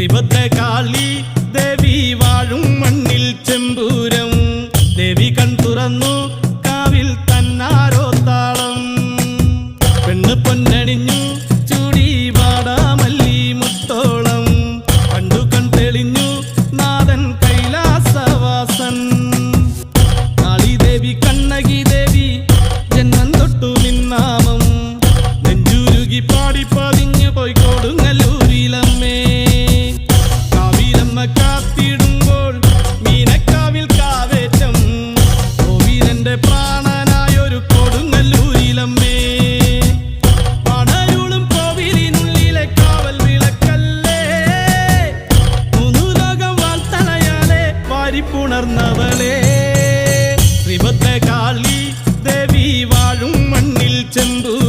ദൈവത്തെ കാളി ദേവി വാഴും മണ്ണിൽ ചെമ്പൂരം. ദേവി കൺ തുറന്നു കാവിൽ തന്നാരോ താളം പെണ്ണ് പൊന്നണിഞ്ഞു ഉണർന്നവളെ. ശ്രീഭദ്രകാളി ദേവി വാഴും മണ്ണിൽ ചെമ്പു